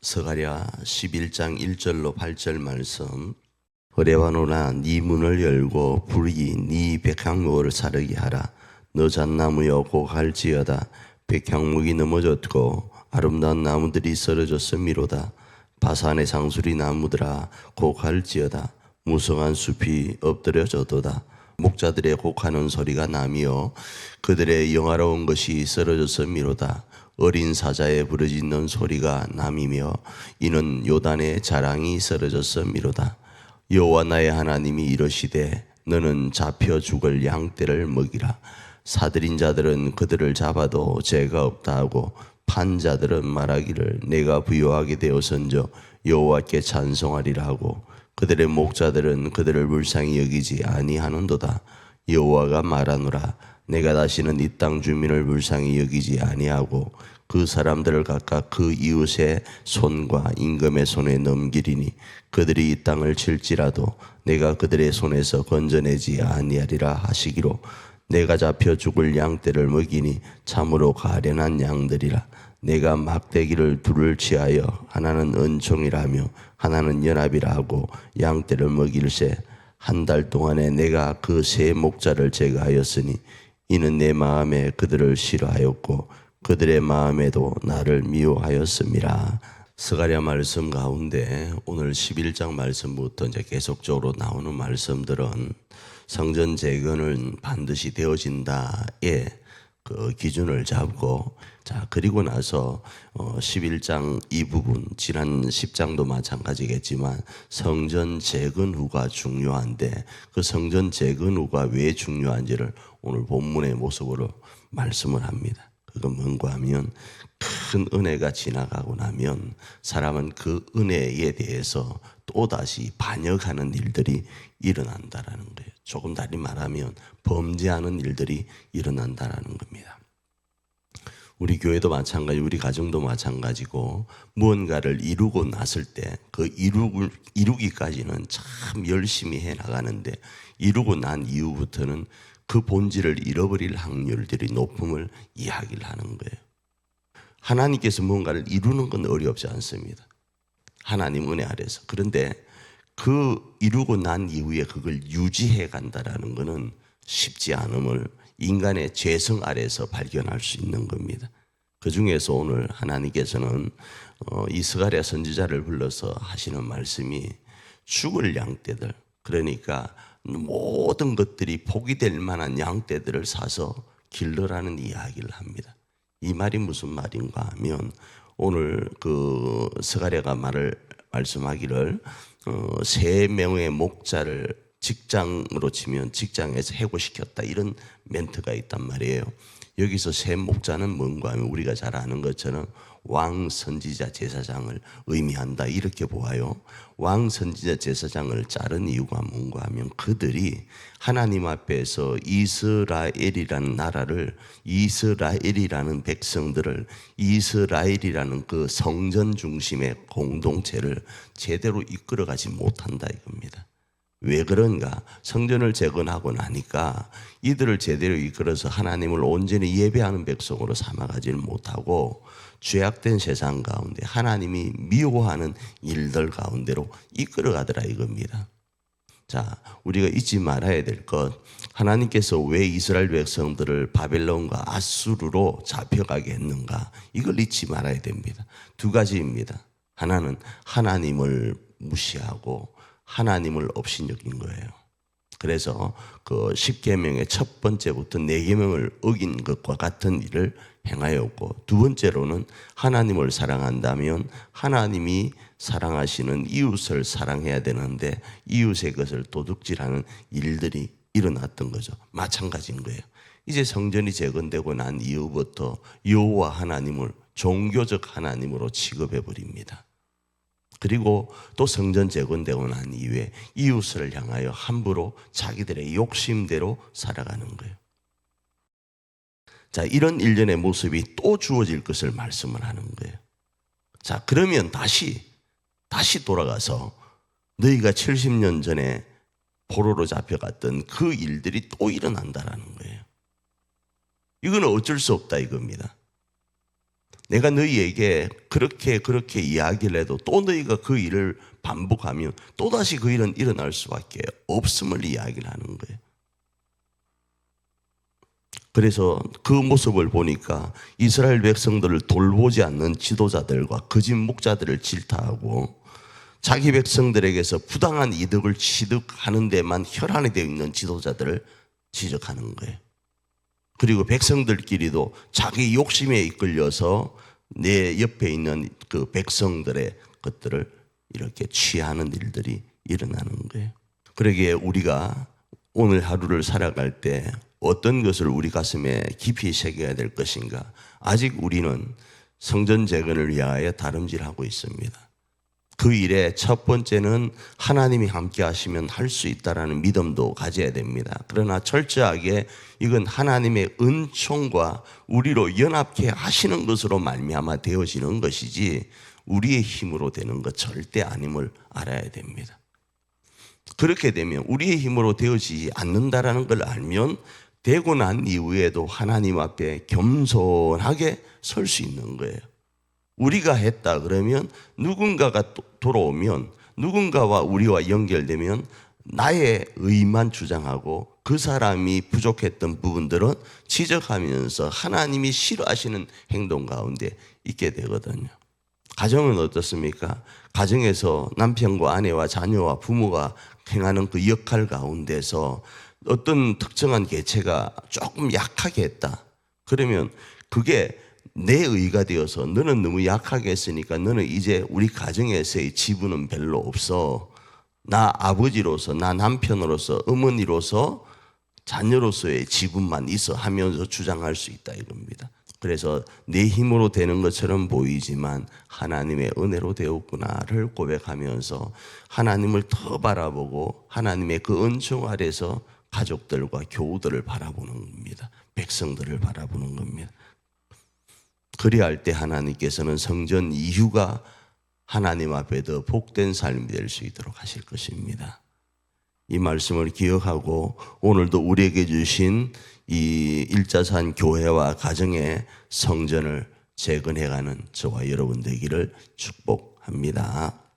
스가랴 11장 1절로 8절 말씀. 호레바노나 네 문을 열고 불이 네 백향목을 사르게 하라. 너 잣나무여 고갈지어다. 백향목이 넘어졌고 아름다운 나무들이 쓰러졌음이로다. 바산의 상수리 나무들아 고갈지어다. 무성한 숲이 엎드려져도다. 목자들의 곡하는 소리가 나며 그들의 영화로운 것이 쓰러졌음이로다 어린 사자의 부르짖는 소리가 남이며 이는 요단의 자랑이 쓰러졌음이로다. 여호와 나의 하나님이 이러시되 너는 잡혀 죽을 양떼를 먹이라. 사들인 자들은 그들을 잡아도 죄가 없다 하고 판 자들은 말하기를 내가 부여하게 되어선저 여호와께 찬송하리라 하고 그들의 목자들은 그들을 불쌍히 여기지 아니하는도다. 여호와가 말하노라 내가 다시는 이 땅 주민을 불쌍히 여기지 아니하고 그 사람들을 각각 그 이웃의 손과 임금의 손에 넘기리니 그들이 이 땅을 칠지라도 내가 그들의 손에서 건져내지 아니하리라 하시기로 내가 잡혀 죽을 양떼를 먹이니 참으로 가련한 양들이라. 내가 막대기를 둘을 취하여 하나는 은총이라며 하나는 연합이라 하고 양떼를 먹일세 한달 동안에 내가 그 세 목자를 제거하였으니 이는 내 마음에 그들을 싫어하였고 그들의 마음에도 나를 미워하였음이라. 스가랴 말씀 가운데 오늘 11장 말씀부터 이제 계속적으로 나오는 말씀들은 성전 재건은 반드시 되어진다의 그 기준을 잡고 자 그리고 나서 어 11장 이 부분 지난 10장도 마찬가지겠지만 성전 재건 후가 중요한데 그 성전 재건 후가 왜 중요한지를 오늘 본문의 모습으로 말씀을 합니다. 그건 뭔가 하면 큰 은혜가 지나가고 나면 사람은 그 은혜에 대해서 또다시 반역하는 일들이 일어난다라는 거예요. 조금 다르게 말하면 범죄하는 일들이 일어난다라는 겁니다. 우리 교회도 마찬가지, 우리 가정도 마찬가지고 무언가를 이루고 났을 때 그 이루고, 이루기까지는 참 열심히 해 나가는데 이루고 난 이후부터는 그 본질을 잃어버릴 확률들이 높음을 이야기를 하는 거예요. 하나님께서 무언가를 이루는 건 어렵지 않습니다. 하나님 은혜 아래서. 그런데 그 이루고 난 이후에 그걸 유지해 간다라는 것은 쉽지 않음을 인간의 죄성 아래서 발견할 수 있는 겁니다. 그 중에서 오늘 하나님께서는 어, 이스가랴 선지자를 불러서 하시는 말씀이 죽을 양떼들 그러니까 모든 것들이 포기될 만한 양떼들을 사서 길러라는 이야기를 합니다. 이 말이 무슨 말인가 하면 오늘 그 스가랴가 말을 말씀하기를 어, 세 명의 목자를 직장으로 치면 직장에서 해고시켰다 이런 멘트가 있단 말이에요. 여기서 세 목자는 뭔가 하면 우리가 잘 아는 것처럼 왕 선지자 제사장을 의미한다 이렇게 보아요. 왕 선지자 제사장을 자른 이유가 뭔가 하면 그들이 하나님 앞에서 이스라엘이라는 나라를 이스라엘이라는 백성들을 이스라엘이라는 그 성전 중심의 공동체를 제대로 이끌어가지 못한다 이겁니다. 왜 그런가? 성전을 재건하고 나니까 이들을 제대로 이끌어서 하나님을 온전히 예배하는 백성으로 삼아가지를 못하고 죄악된 세상 가운데 하나님이 미워하는 일들 가운데로 이끌어가더라 이겁니다. 자, 우리가 잊지 말아야 될 것, 하나님께서 왜 이스라엘 백성들을 바벨론과 아수르로 잡혀가게 했는가? 이걸 잊지 말아야 됩니다. 두 가지입니다. 하나는 하나님을 무시하고 하나님을 업신여긴 거예요. 그래서 그 10계명의 첫 번째부터 4계명을 어긴 것과 같은 일을 행하였고 두 번째로는 하나님을 사랑한다면 하나님이 사랑하시는 이웃을 사랑해야 되는데 이웃의 것을 도둑질하는 일들이 일어났던 거죠. 마찬가지인 거예요. 이제 성전이 재건되고 난 이후부터 여호와 하나님을 종교적 하나님으로 취급해 버립니다. 그리고 또 성전 재건되고 난 이후에 이웃을 향하여 함부로 자기들의 욕심대로 살아가는 거예요. 자, 이런 일련의 모습이 또 주어질 것을 말씀을 하는 거예요. 자, 그러면 다시, 다시 돌아가서 너희가 70년 전에 포로로 잡혀갔던 그 일들이 또 일어난다라는 거예요. 이거는 어쩔 수 없다 이겁니다. 내가 너희에게 그렇게 그렇게 이야기를 해도 또 너희가 그 일을 반복하면 또다시 그 일은 일어날 수밖에 없음을 이야기를 하는 거예요. 그래서 그 모습을 보니까 이스라엘 백성들을 돌보지 않는 지도자들과 거짓 목자들을 질타하고 자기 백성들에게서 부당한 이득을 취득하는 데만 혈안이 되어 있는 지도자들을 지적하는 거예요. 그리고 백성들끼리도 자기 욕심에 이끌려서 내 옆에 있는 그 백성들의 것들을 이렇게 취하는 일들이 일어나는 거예요. 그러기에 우리가 오늘 하루를 살아갈 때 어떤 것을 우리 가슴에 깊이 새겨야 될 것인가? 아직 우리는 성전 재건을 위하여 다름질하고 있습니다. 그 일에 첫 번째는 하나님이 함께 하시면 할 수 있다라는 믿음도 가져야 됩니다. 그러나 철저하게 이건 하나님의 은총과 우리로 연합케 하시는 것으로 말미암아 되어지는 것이지 우리의 힘으로 되는 것 절대 아님을 알아야 됩니다. 그렇게 되면 우리의 힘으로 되어지지 않는다라는 걸 알면 되고 난 이후에도 하나님 앞에 겸손하게 설 수 있는 거예요. 우리가 했다 그러면 누군가가 또 돌아오면 누군가와 우리와 연결되면 나의 의만 주장하고 그 사람이 부족했던 부분들은 지적하면서 하나님이 싫어하시는 행동 가운데 있게 되거든요. 가정은 어떻습니까? 가정에서 남편과 아내와 자녀와 부모가 행하는 그 역할 가운데서 어떤 특정한 개체가 조금 약하게 했다. 그러면 그게 내 의가 되어서 너는 너무 약하게 했으니까 너는 이제 우리 가정에서의 지분은 별로 없어. 나 아버지로서, 나 남편으로서, 어머니로서, 자녀로서의 지분만 있어 하면서 주장할 수 있다 이겁니다. 그래서 내 힘으로 되는 것처럼 보이지만 하나님의 은혜로 되었구나를 고백하면서 하나님을 더 바라보고 하나님의 그 은총 아래서 가족들과 교우들을 바라보는 겁니다. 백성들을 바라보는 겁니다. 그리할 때 하나님께서는 성전 이후가 하나님 앞에 더 복된 삶이 될 수 있도록 하실 것입니다. 이 말씀을 기억하고 오늘도 우리에게 주신 이 일자산 교회와 가정의 성전을 재건해가는 저와 여러분 되기를 축복합니다.